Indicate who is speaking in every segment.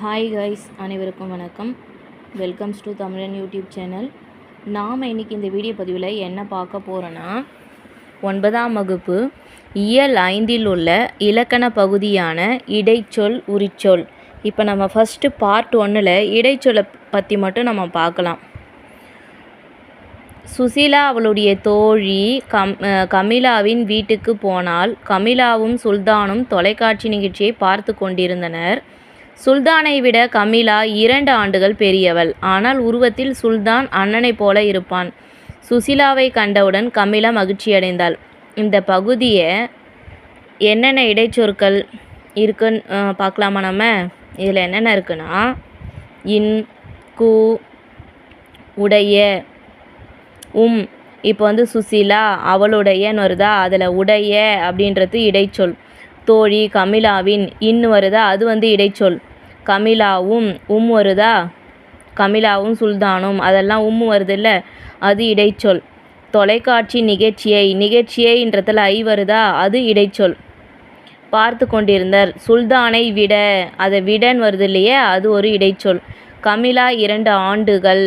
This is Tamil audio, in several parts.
Speaker 1: ஹாய் கைஸ் அனைவருக்கும் வணக்கம். Welcomes to Tamizhan YouTube channel நாம் இன்றைக்கி இந்த வீடியோ பதிவில் என்ன பார்க்க போகிறோன்னா ஒன்பதாம் வகுப்பு இயல் ஐந்தில் உள்ள இலக்கண பகுதியான இடைச்சொல் உரிச்சொல். இப்போ நம்ம ஃபஸ்ட்டு பார்ட் ஒன்றில் இடைச்சொல்லை பற்றி மட்டும் நம்ம பார்க்கலாம். சுசீலா அவளுடைய தோழி கம் கமிலாவின் வீட்டுக்கு போனால் கமிலாவும் சுல்தானும் தொலைக்காட்சி நிகழ்ச்சியை பார்த்து கொண்டிருந்தனர். சுல்தானை விட கமிலா இரண்டு ஆண்டுகள் பெரியவள். ஆனால் உருவத்தில் சுல்தான் அண்ணனைப் போல இருப்பான். சுசிலாவை கண்டவுடன் கமிலா மகிழ்ச்சியடைந்தாள். இந்த பகுதியை என்னென்ன இடைச்சொற்கள் இருக்குன்னு பார்க்கலாமா நம்ம? இதில் என்னென்ன இருக்குன்னா இன் கு உடைய உம். இப்போ வந்து சுசிலா அவளுடையன்னு வருதா? அதில் உடைய அப்படின்றது இடைச்சொல். தோழி கமிலாவின் இன்னு வருதா? அது வந்து இடைச்சொல். கமிலாவும் உம் வருதா? கமிலாவும் சுல்தானும். அதெல்லாம் உம் வருதுல்ல. அது இடைச்சொல். தொலைக்காட்சி நிகழ்ச்சியை நிகழ்ச்சியைன்றதுல ஐ வருதா? அது இடைச்சொல். பார்த்து கொண்டிருந்தார். சுல்தானை விட அதை விடன் வருது இல்லையே அது ஒரு இடைச்சொல். கமிலா இரண்டு ஆண்டுகள்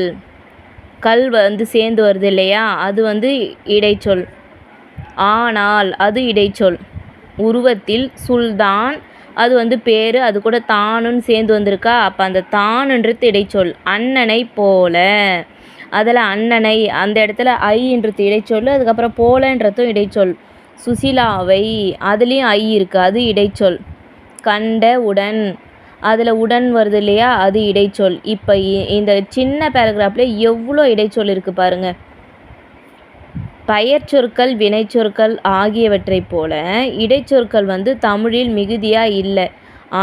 Speaker 1: கல் வந்து சேர்ந்து வருது இல்லையா அது வந்து இடைச்சொல். ஆனால் அது இடைச்சொல். உருவத்தில் சுல்தான் அது வந்து பேர் அது கூட தானுன்னு சேர்ந்து வந்திருக்கா. அப்போ அந்த தானுன்றது இடைச்சொல் அண்ணனை போல. அதில் அண்ணனை அந்த இடத்துல ஐன்றது இடைச்சொல் அதுக்கப்புறம் போலன்றதும் இடைச்சொல். சுசிலாவை அதுலேயும் ஐ இருக்குது அது இடைச்சொல். கண்ட உடன் அதில் உடன் வருது இல்லையா அது இடைச்சொல். இப்போ இந்த சின்ன பேராகிராஃபில் எவ்வளோ இடைச்சொல் இருக்குது பாருங்கள் பெயர்ச்சொற்கள் வினைச்சொற்கள் ஆகியவற்றைப் போல இடைச்சொற்கள் வந்து தமிழில் மிகுதியாக இல்லை.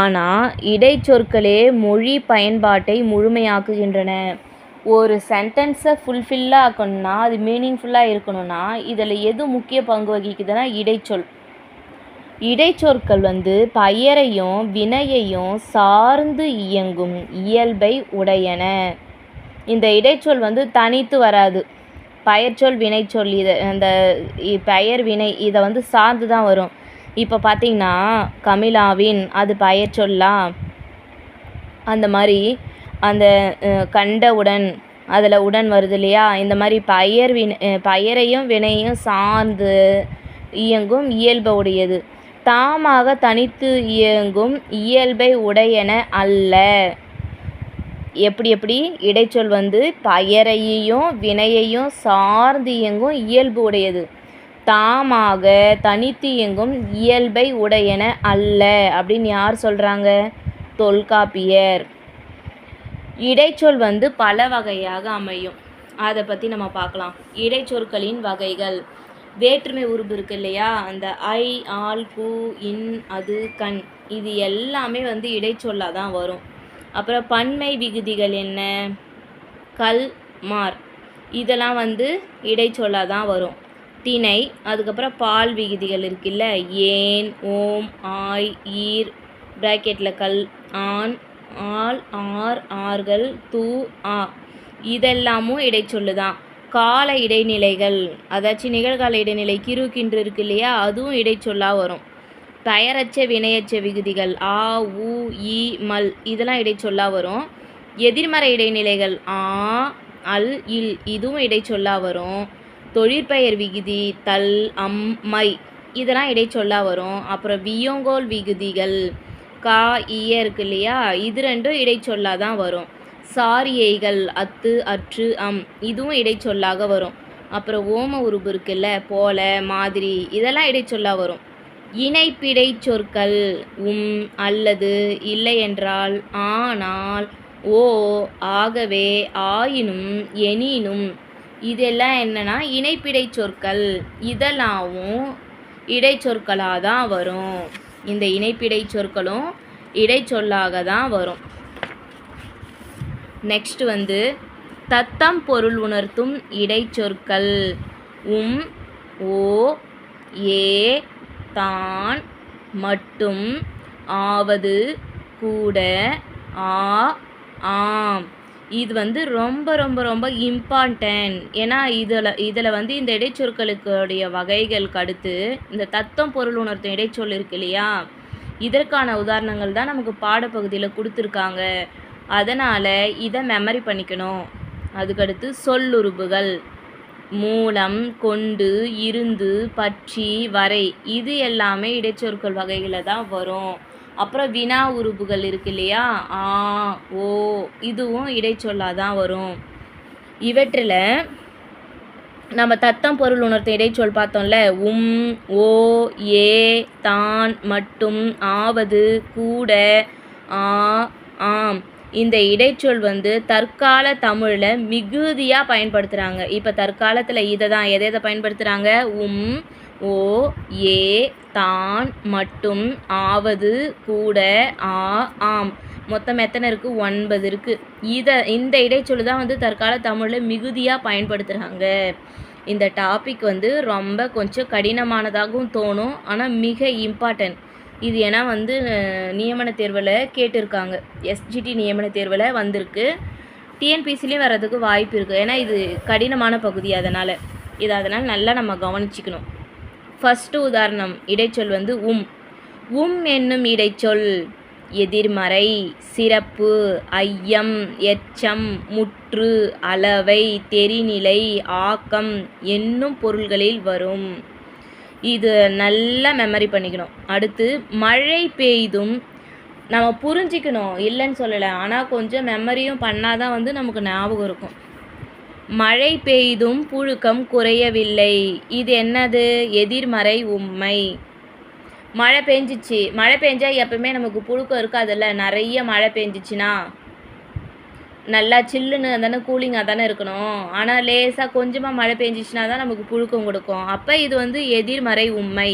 Speaker 1: ஆனால் இடைச்சொற்களே மொழி பயன்பாட்டை முழுமையாக்குகின்றன. ஒரு சென்டென்ஸை ஃபுல்ஃபில்லாக ஆக்கணும்னா அது மீனிங்ஃபுல்லாக இருக்கணும்னா இதில் எது முக்கிய பங்கு வகிக்குதுன்னா இடைச்சொல் இடைச்சொற்கள் வந்து பெயரையும் வினையையும் சார்ந்து இயங்கும் இயல்பை உடையன. இந்த இடைச்சொல் வந்து தனித்து வராது. பெயர்ச்சொல் வினைச்சொல் இதை அந்த இ- பெயர் வினை இதை வந்து சார்ந்து தான் வரும். இப்போ பார்த்தீங்கன்னா கமிலாவின் அது பெயர்ச்சொல்லா அந்த மாதிரி அந்த கண்ட கண்டவுடன் அதில் உடன் வருது இல்லையா? இந்த மாதிரி பெயர் வினை பயரையும் பெயரையும் வினையும் சார்ந்து இயங்கும் இயல்பு உடையது. தாமாக தனித்து இயங்கும் இயல்பை உடையன அல்ல. எப்படி எப்படி இடைச்சொல் வந்து பயரையையும் வினையையும் சார்ந்து இயங்கும் இயல்பு உடையது. தாமாக தனித்து இயங்கும் இயல்பை உடையன அல்ல அப்படின்னு யார் சொல்கிறாங்க தொல்காப்பியர். இடைச்சொல் வந்து பல வகையாக அமையும். அதை பற்றி நம்ம பார்க்கலாம். இடைச்சொற்களின் வகைகள். வேற்றுமை உருபு இருக்கு இல்லையா? அந்த ஐ ஆல் கு இன் அது கண். இது எல்லாமே வந்து இடைச்சொல்லாக தான் வரும். அப்புறம் பன்மை விகுதிகள் என்ன? கல் மார். இதெல்லாம் வந்து இடைச்சொல்லாக தான் வரும். திணை அதுக்கப்புறம் பால் விகுதிகள் இருக்குல்ல? ஏன் ஓம் ஆய் ஈர் ப்ராக்கெட்டில் கல் ஆண் ஆல் ஆர் ஆர்கள் தூ ஆ. இதெல்லாமும் இடைச்சொல்லு தான் கால இடைநிலைகள் அதாச்சும் நிகழ்கால இடைநிலை கிரு கின்று இருக்கு இல்லையா? அதுவும் இடைச்சொல்லாக வரும். பெயரச்ச வினையச்ச விகுதிகள் ஆ உ இ மல் இதெல்லாம் இடைச்சொல்லாக வரும். எதிர்மறை இடைநிலைகள் ஆ அல் இல் இதுவும் இடைச்சொல்லாக வரும். தொழிற்பெயர் விகுதி தல் அம் மை இதெல்லாம் இடைச்சொல்லாக வரும். அப்புறம் வியோங்கோல் விகுதிகள் கா இய இருக்கு இல்லையா? இது ரெண்டும் இடைச்சொல்லாக தான் வரும். சாரியைகள் அத்து அற்று அம் இதுவும் இடைச்சொல்லாக வரும். அப்புறம் ஓம உருபு இருக்குல்ல போல மாதிரி இதெல்லாம் இடைச்சொல்லாக வரும். இணைப்பிடை சொற்கள் உம் அல்லது இல்லையென்றால் ஆனால் ஓ ஆகவே ஆயினும் எனினும் இதெல்லாம் என்னன்னா இணைப்பிடை சொற்கள். இதெல்லாமும் இடைச்சொற்களாக தான் வரும். இந்த இணைப்பிடை சொற்களும் இடைச்சொல்லாக தான் வரும். நெக்ஸ்ட் வந்து தத்தம் பொருள் உணர்த்தும் இடைச்சொற்கள் உம் ஓ ஏ தான் மட்டும் ஆவது கூட ஆ ஆம். இது வந்து ரொம்ப ரொம்ப ரொம்ப இம்பார்ட்டன்ட் ஏன்னா இதில் இதில் வந்து இந்த இடைச்சொற்களுக்குடைய வகைகளுக்கு அடுத்து இந்த தத்தம் பொருள் உணர்த்தும் இடைச்சொல் இருக்கு இல்லையா? இதற்கான உதாரணங்கள் தான் நமக்கு பாடப்பகுதியில் கொடுத்துருக்காங்க. அதனால் இதை மெமரி பண்ணிக்கணும். அதுக்கடுத்து சொல்லுறுப்புகள் மூலம் கொண்டு இருந்து பற்றி வரை இது எல்லாமே இடைச்சொற்கள் வகைகளில் தான் வரும். அப்புறம் வினா உறுப்புகள் இருக்கு இல்லையா? ஆ ஓ இதுவும் இடைச்சொல்லாக தான் வரும். இவற்றில் நம்ம தத்தம் பொருள் உணர்த்த இடைச்சொல் பார்த்தோம்ல. உம் ஓ ஏ தான் மட்டும் ஆவது கூட ஆ ஆம். இந்த இடைச்சொல் வந்து தற்கால தமிழில் மிகுதியாக பயன்படுத்துகிறாங்க இப்போ தற்காலத்தில் இதை தான் எதை எதை பயன்படுத்துகிறாங்க உம் ஓ ஏ தான் மட்டும் ஆவது கூட ஆ ஆம். மொத்தம் எத்தனை இருக்குது ஒன்பது இருக்குது இதை இந்த இடைச்சொல் தான் வந்து தற்கால தமிழில் மிகுதியாக பயன்படுத்துகிறாங்க இந்த டாபிக் வந்து ரொம்ப கொஞ்சம் கடினமானதாகவும் தோணும். ஆனால் மிக இம்பார்ட்டன்ட் இது ஏன்னா வந்து நியமன தேர்வில் கேட்டிருக்காங்க. எஸ்ஜிடி நியமன தேர்வில் வந்திருக்கு. டிஎன்பிசிலையும் வர்றதுக்கு வாய்ப்பு இருக்குது ஏன்னா இது கடினமான பகுதி அதனால். இது அதனால் நல்லா நம்ம கவனிச்சிக்கணும். ஃபஸ்ட்டு உதாரணம் இடைச்சொல் வந்து உம். உம் என்னும் இடைச்சொல் எதிர்மறை சிறப்பு ஐயம் எச்சம் முற்று அளவை தெரிநிலை ஆக்கம் என்னும் பொருள்களில் வரும். இது நல்லா மெமரி பண்ணிக்கணும். அடுத்து மழை பெய்தும் நம்ம புரிஞ்சிக்கணும். இல்லைன்னு சொல்லலை. ஆனால் கொஞ்சம் மெமரியும் பண்ணாதான் வந்து நமக்கு ஞாபகம் இருக்கும். மழை பெய்தும் புழுக்கம் குறையவில்லை. இது என்னது? எதிர்மறை உண்மை. மழை பெஞ்சிச்சு. மழை பெஞ்சால் எப்பவுமே நமக்கு புழுக்கம் இருக்காதுல்ல. நிறைய மழை பெஞ்சிச்சுன்னா நல்லா சில்லுன்னு தானே கூலிங்காக தானே இருக்கணும். ஆனால் லேசாக கொஞ்சமாக மழை பெஞ்சிச்சுனா தான் நமக்கு புழுக்கம் கொடுக்கும். அப்போ இது வந்து எதிர்மறை உண்மை.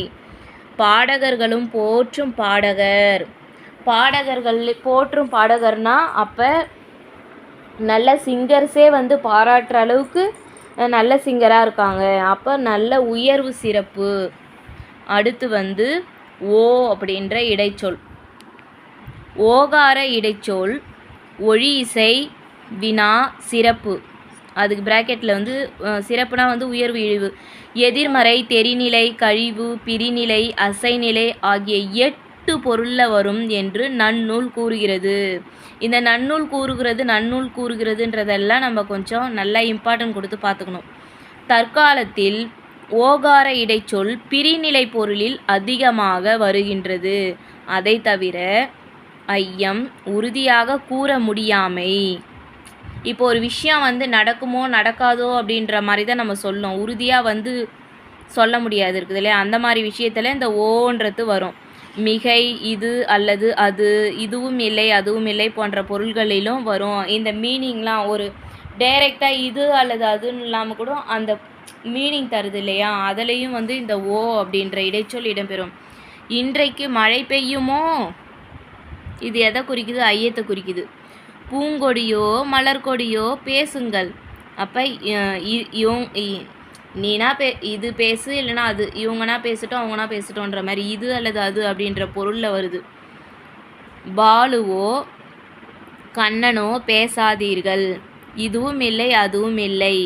Speaker 1: பாடகர்களும் போற்றும் பாடகர். பாடகர்கள் போற்றும் பாடகர்னா அப்போ நல்ல சிங்கர்ஸே வந்து பாராட்டுற அளவுக்கு நல்ல சிங்கராக இருக்காங்க. அப்போ நல்ல உயர்வு சிறப்பு. அடுத்து வந்து ஓ அப்படின்ற இடைச்சொல். ஓகார இடைச்சொல் ஒழி இசை வினா சிறப்பு. அதுக்கு ப்ராக்கெட்டில் வந்து சிறப்புனா வந்து உயர்வு இழிவு. எதிர்மறை தெரிநிலை கழிவு பிரிநிலை அசைநிலை ஆகிய எட்டு பொருளில் வரும் என்று நன்னூல் கூறுகிறது. இந்த நன்னூல் கூறுகிறது நன்னூல் கூறுகிறதுன்றதெல்லாம் நம்ம கொஞ்சம் நல்லா இம்பார்ட்டன்ட் கொடுத்து பார்த்துக்கணும். தற்காலத்தில் ஓகார இடைச்சொல் பிரிநிலை பொருளில் அதிகமாக வருகின்றது. அதை தவிர ஐயம் உறுதியாக கூற முடியாமை. இப்போ ஒரு விஷயம் வந்து நடக்குமோ நடக்காதோ அப்படின்ற மாதிரி தான் நம்ம சொல்லணும் உறுதியாக வந்து சொல்ல முடியாது இருக்குது இல்லையா? அந்த மாதிரி விஷயத்தில் இந்த ஓன்றது வரும். மிகை இது அல்லது அது இதுவும் இல்லை அதுவும் இல்லை போன்ற பொருள்களிலும் வரும். இந்த மீனிங்லாம் ஒரு டைரெக்டாக இது அல்லது அதுன்னு இல்லாமல் கூட அந்த மீனிங் தருது இல்லையா? அதுலேயும் வந்து இந்த ஓ அப்படின்ற இடைச்சொல் இடம்பெறும். இன்றைக்கு மழை பெய்யுமோ? இது எதை குறிக்குது? ஐயத்தை குறிக்குது. பூங்கொடியோ மலர்கொடியோ பேசுங்கள். அப்போ நீனா பே இது பேசு இல்லைனா அது இவங்கனா பேசட்டும் அவங்கனா பேசட்டோன்ற மாதிரி இது அல்லது அது அப்படின்ற பொருளில் வருது. பாலுவோ கண்ணனோ பேசாதீர்கள். இதுவும் இல்லை அதுவும் இல்லை.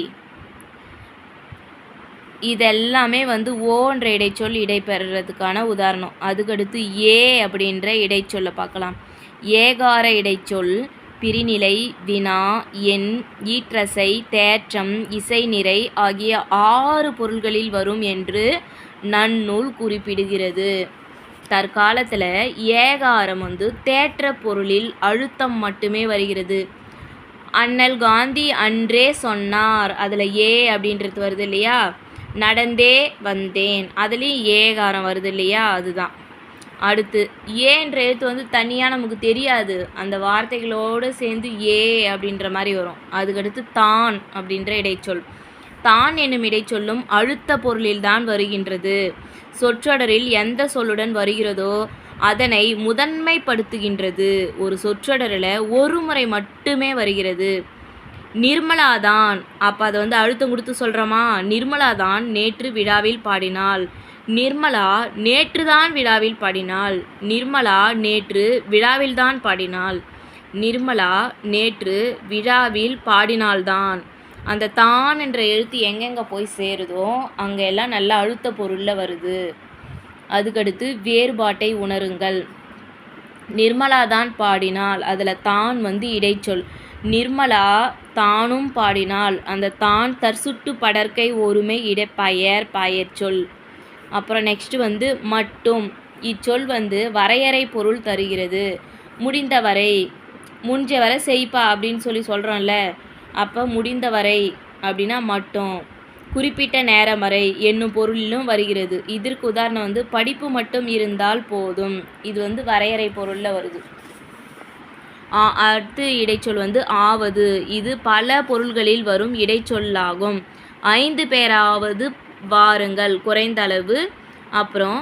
Speaker 1: இதெல்லாமே வந்து ஓன்ற இடைச்சொல் இடைபெறுறதுக்கான உதாரணம். அதுக்கடுத்து ஏ அப்படின்ற இடைச்சொல்லை பார்க்கலாம். ஏகார இடைச்சொல் பிரிநிலை வினா எண் ஈற்றசை தேற்றம் இசைநிறை ஆகிய ஆறு பொருள்களில் வரும் என்று நன்னூல் குறிப்பிடுகிறது. தற்காலத்தில் ஏகாரம் வந்து தேற்ற பொருளில் அழுத்தம் மட்டுமே வருகிறது. அண்ணல் காந்தி அன்றே சொன்னார். அதில் ஏ அப்படின்றது வருது இல்லையா? நடந்தே வந்தேன். அதுலேயும் ஏகாரம் வருது இல்லையா? அதுதான். அடுத்து ஏன்ற எழுத்து வந்து தனியாக நமக்கு தெரியாது. அந்த வார்த்தைகளோடு சேர்ந்து ஏ அப்படின்ற மாதிரி வரும். அதுக்கடுத்து தான் அப்படின்ற இடைச்சொல். தான் என்னும் இடைச்சொல்லும் அழுத்த பொருளில்தான் வருகின்றது. சொற்றொடரில் எந்த சொல்லுடன் வருகிறதோ அதனை முதன்மைப்படுத்துகின்றது. ஒரு சொற்றொடரில் ஒரு முறை மட்டுமே வருகிறது. நிர்மலாதான். அப்போ அதை வந்து அழுத்தம் கொடுத்து சொல்கிறோமா நிர்மலாதான் நேற்று விழாவில் பாடினாள். நிர்மலா நேற்று தான் விழாவில் பாடினாள். நிர்மலா நேற்று விழாவில் தான் பாடினாள். நிர்மலா நேற்று விழாவில் பாடினால்தான் அந்த தான் என்ற எழுத்து எங்கெங்கே போய் சேருதோ அங்கே எல்லாம் நல்ல அழுத்த பொருளில் வருது. அதுக்கடுத்து வேறுபாட்டை உணருங்கள். நிர்மலா தான் பாடினாள். அதில் தான் வந்து இடைச்சொல். நிர்மலா தானும் பாடினாள். அந்த தான் தற்சுட்டு படற்கை ஒருமை இட பயர் பயர் சொல். அப்புறம் நெக்ஸ்ட் வந்து மட்டும். இச்சொல் வந்து வரையறை பொருள் தருகிறது. முடிந்தவரை. முடிஞ்ச வரை செய்ப்பா அப்படின்னு சொல்லி சொல்கிறோம்ல அப்போ முடிந்தவரை அப்படின்னா மட்டும். குறிப்பிட்ட நேரம் வரை என்னும் பொருளிலும் வருகிறது. இதற்கு உதாரணம் வந்து படிப்பு மட்டும் இருந்தால் போதும். இது வந்து வரையறை பொருளில் வருது. அடுத்து இடைச்சொல் வந்து ஆவது. இது பல பொருள்களில் வரும் இடைச்சொல்லாகும். ஐந்து பேராவது வாருங்கள். குறைந்த அளவு அப்புறம்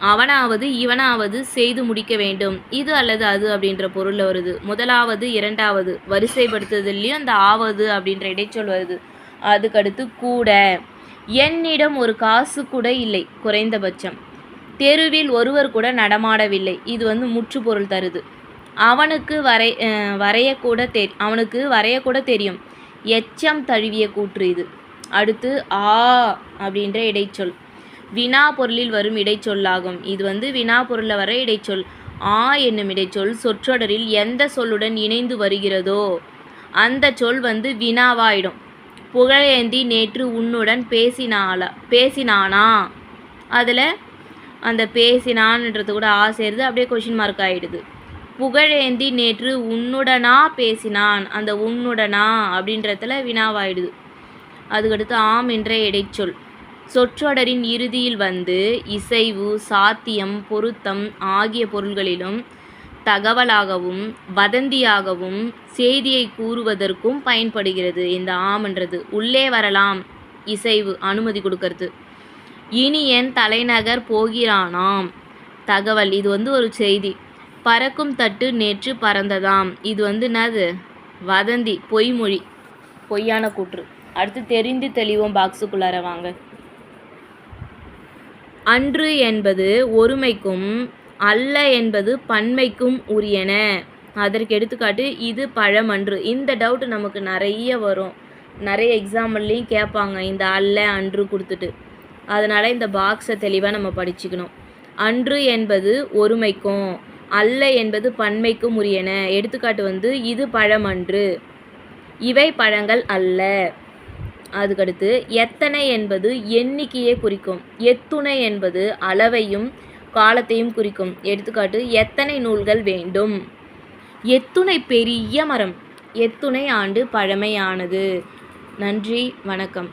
Speaker 1: அவனாவது இவனாவது செய்து முடிக்க வேண்டும். இது அல்லது அது அப்படின்ற பொருளில் வருது. முதலாவது இரண்டாவது. வரிசைப்படுத்துதல்லையும் அந்த ஆவது அப்படின்ற இடைச்சொல் வருது. அதுக்கடுத்து கூட. என்னிடம் ஒரு காசு கூட இல்லை. குறைந்தபட்சம். தெருவில் ஒருவர் கூட நடமாடவில்லை. இது வந்து முற்றுப்பொருள் தருது. அவனுக்கு வரை வரையக்கூட தெ அவனுக்கு வரையக்கூட தெரியும். எச்சம் தழுவிய கூற்று இது. அடுத்து ஆ அப்படின்ற இடைச்சொல். வினா பொருளில் வரும் இடைச்சொல்லாகும். இது வந்து வினா பொருளில் வர இடைச்சொல். ஆ என்னும் இடைச்சொல் சொற்றொடரில் எந்த சொல்லுடன் இணைந்து வருகிறதோ அந்த சொல் வந்து வினாவாயிடும். புகழேந்தி நேற்று உன்னுடன் பேசினாலா பேசினானா? அதில் அந்த பேசினான்ன்றது கூட ஆ சேருது. அப்படியே கொஷின் மார்க் ஆகிடுது புகழேந்தி நேற்று உன்னுடனா பேசினான். அந்த உன்னுடனா அப்படின்றதுல வினாவாயிடுது. அதுக்கடுத்து ஆம் என்ற இடைச்சொல் சொற்றொடரின் இறுதியில் வந்து இசைவு சாத்தியம் பொருத்தம் ஆகிய பொருள்களிலும் தகவலாகவும் வதந்தியாகவும் செய்தியை கூறுவதற்கும் பயன்படுகிறது. இந்த ஆம்ன்றது உள்ளே வரலாம். இசைவு அனுமதி கொடுக்கறது. இனி என் தலைநகர் போகிறானாம். தகவல். இது வந்து ஒரு செய்தி. பறக்கும் தட்டு நேற்று பறந்ததாம். இது வந்து என்னது? வதந்தி பொய்மொழி. பொய்யான கூற்று. அடுத்து தெரிந்து தெளிவோம் பாக்ஸுக்குள்ளார வாங்க. அன்று என்பது ஒருமைக்கும் அல்ல என்பது பன்மைக்கும் உரியன. அதற்கு எடுத்துக்காட்டு இது பழமன்று. இந்த டவுட் நமக்கு நிறைய வரும். நிறைய எக்ஸாம்பிள்லேயும் கேட்பாங்க இந்த அல்ல அன்று கொடுத்துட்டு. அதனால் இந்த பாக்ஸை தெளிவாக நம்ம படிச்சுக்கணும். அன்று என்பது ஒருமைக்கும் அல்ல என்பது பன்மைக்கும் உரியன. எடுத்துக்காட்டு வந்து இது பழமன்று. இவை பழங்கள் அல்ல. அதுக்கடுத்து எத்தனை என்பது எண்ணிக்கையை குறிக்கும். எத்துணை என்பது அளவையும் காலத்தையும் குறிக்கும். எடுத்துக்காட்டு எத்தனை நூல்கள் வேண்டும்? எத்துணை பெரிய மரம். எத்துணை ஆண்டு பழமையானது. நன்றி வணக்கம்.